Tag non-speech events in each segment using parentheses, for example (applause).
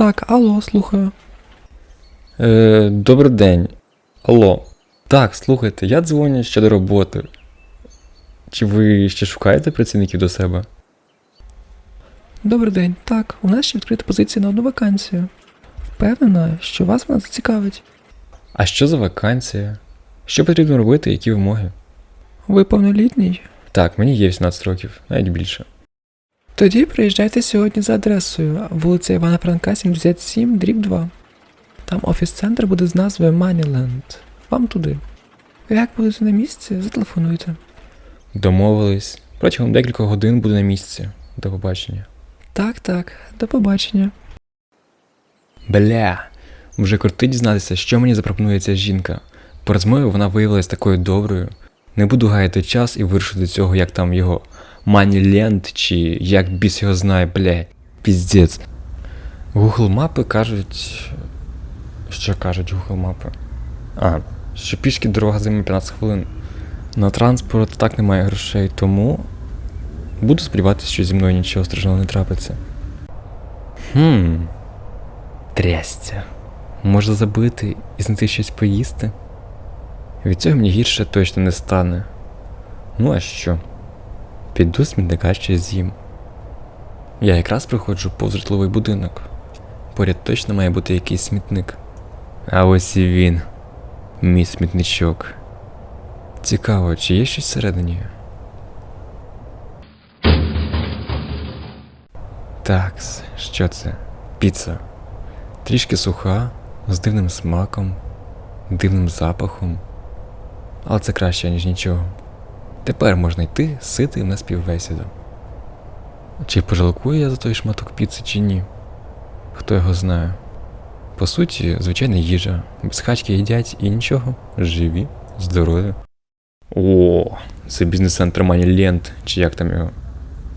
Так, алло, слухаю. Е, добрий день. Алло. Так, слухайте, я дзвоню щодо роботи. Чи ви ще шукаєте працівників до себе? Добрий день. Так, у нас ще відкрита позиція на одну вакансію. Впевнена, що вас вона зацікавить. А що за вакансія? Що потрібно робити, які вимоги? Ви повнолітній? Так, мені є 18 років, навіть більше. Тоді приїжджайте сьогодні за адресою вулиця Івана Франка, 77, дріб 2. Там офіс-центр буде з назвою Moneyland. Вам туди. Як будете на місці, зателефонуйте. Домовились. Протягом декількох годин буду на місці. До побачення. Так, так, до побачення. Бля, вже крути дізнатися, що мені запропонує ця жінка. По розмові вона виявилась такою доброю. Не буду гаяти час і вирішити цього, як там його Манніленд чи як біс його знає, бля, піздець. Google мапи кажуть. Що кажуть Google мапи? А, що пішки дорога займе 15 хвилин. На транспорт так немає грошей, тому буду сподіватися, що зі мною нічого страшного не трапиться. Хм. Трясця. Може забити і знайти щось поїсти? Від цього мені гірше точно не стане. Ну а що? Піду смітника щось з'їм. Я якраз приходжу повз житловий будинок. Поряд точно має бути якийсь смітник. А ось і він. Мій смітничок. Цікаво, чи є щось всередині? Такс, що це? Піца. Трішки суха, з дивним смаком, дивним запахом. Але це краще, ніж нічого. Тепер можна йти ситим на співбесіду. Чи пожалкую я за той шматок піци, чи ні? Хто його знає. По суті, звичайна їжа. Без хачки їдять і нічого. Живі, здорові. О, це бізнес-центр Мані Лент, чи як там його.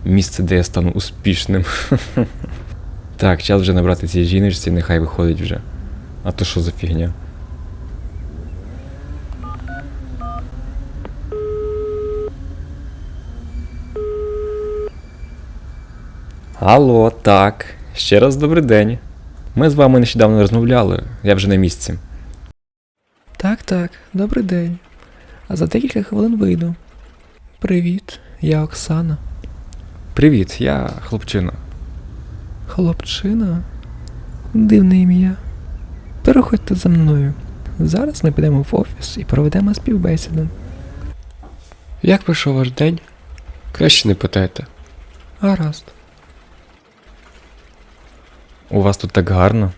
Місце, де я стану успішним. (laughs) Так, час вже набрати цій жіночці, нехай виходить вже. А то що за фігня? Алло, так. Ще раз добрий день. Ми з вами нещодавно розмовляли, я вже на місці. Так, так, добрий день. А за декілька хвилин вийду. Привіт, я Оксана. Привіт, я хлопчина. Хлопчина? Дивне ім'я. Переходьте за мною. Зараз ми підемо в офіс і проведемо співбесіду. Як пройшов ваш день? Краще не питайте. Гаразд. У вас тут так гарно.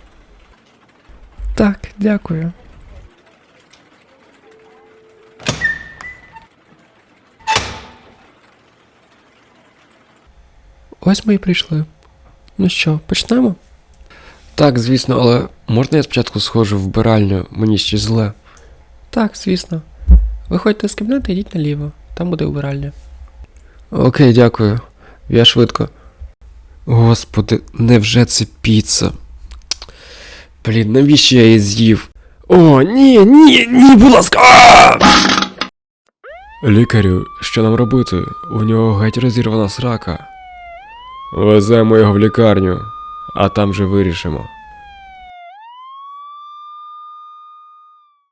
Так, дякую. Ось ми і прийшли. Ну що, почнемо? Так, звісно, але можна я спочатку схожу в вбиральню, мені ще зле. Так, звісно. Виходьте з кімнати, йдіть наліво. Там буде убиральня. Окей, дякую. Я швидко. Господи, невже це піца? Блін, навіщо я її з'їв? О, ні, ні, ні, будь ласка! Лікарю, що нам робити? У нього геть розірвана срака. Веземо його в лікарню, а там же вирішимо.